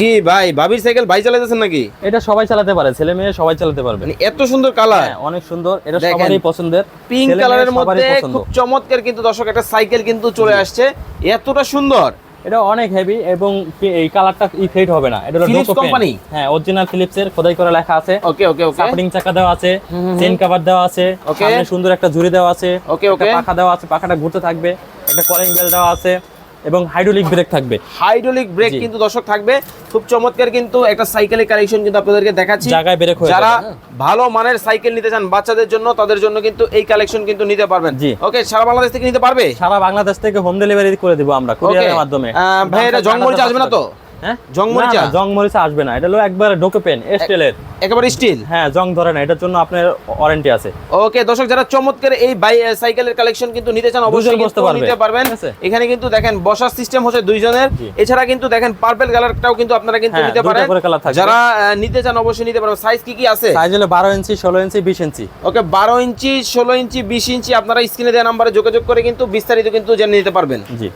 কি ভাই ভাবির সাইকেল ভাই চালাইতেছেন নাকি? এটা সবাই চালাতে পারে ছেলে মেয়ে সবাই চালাতে পারবে। মানে এত সুন্দর কালার হ্যাঁ, অনেক সুন্দর এটা সবারই পছন্দের। পিঙ্ক কালারের মধ্যে খুব চমৎকার কিন্তু দর্শক একটা সাইকেল কিন্তু চলে আসছে। এতটা সুন্দর। এটা অনেক হেভি এবং এই কালারটা ফেড হবে না। এটা হলো Philips ডোকো পেন company? হ্যাঁ অরিজিনাল ফিলিপস এর খোদাই করে লেখা আছে। ওকে ওকে ওকে সাপোর্টিং চাকা দেওয়া আছে চেন কভার দেওয়া আছে. সামনে সুন্দর একটা ঝুড়ি দেওয়া আছে একটা okay. পাখা দেওয়া আছে পাখাটা ঘুরতে থাকবে একটা কলিং বেল দেওয়া আছে। এবং হাইড্রোলিক ব্রেক থাকবে। হাইড্রোলিক ব্রেক কিন্তু দর্শক থাকবে। খুব চমৎকার কিন্তু একটা সাইকেলের কালেকশন কিন্তু আপনাদেরকে দেখাচ্ছি। জায়গায় ব্রেক হয়ে যারা হ্যাঁ। ভালো মানের সাইকেল নিতে চান বাচ্চাদের জন্য তাদের জন্য কিন্তু এই কালেকশন কিন্তু নিতে পারবেন। জি। ওকে সারা বাংলাদেশ থেকে নিতে পারবে? সারা বাংলাদেশ থেকে হোম ডেলিভারি করে দিব আমরা কুরিয়ারের মাধ্যমে। ভাই এটা জংমরিচা আসবে না তো? হ্যাঁ? জংমরিচা? না, না, জংমরিচা আসবে না। এটা হলো একবার ডোকো পেন এস্টেলের একেবারে স্টিল? হ্যাঁ জং ধরে না এটার জন্য আপনার ওয়ারেন্টি আছে। ওকে দর্শক যারা চমৎকার এই সাইকেলের কালেকশন কিন্তু নিতে চান অবশ্যই দুজন বসতে কিন্তু পারবে। নিতে পারবেন। এখানে কিন্তু দেখেন বসার সিস্টেম হচ্ছে দুইজনের। এছাড়া কিন্তু দেখেন পার্পল কালারটাও কিন্তু আপনারা কিন্তু হ্যাঁ, নিতে পারেন। যারা নিতে চান অবশ্যই নিতে পারবেন। সাইজ কি কি আছে? সাইজ হলো বারো ইঞ্চি ষোলো ইঞ্চি বিশ ইঞ্চি। ওকে বারো ইঞ্চি ষোলো ইঞ্চি বিশ ইঞ্চি আপনারা স্ক্রিনে দেওয়া নাম্বারে যোগাযোগ করে কিন্তু বিস্তারিত কিন্তু জেনে নিতে পারবেন। জি।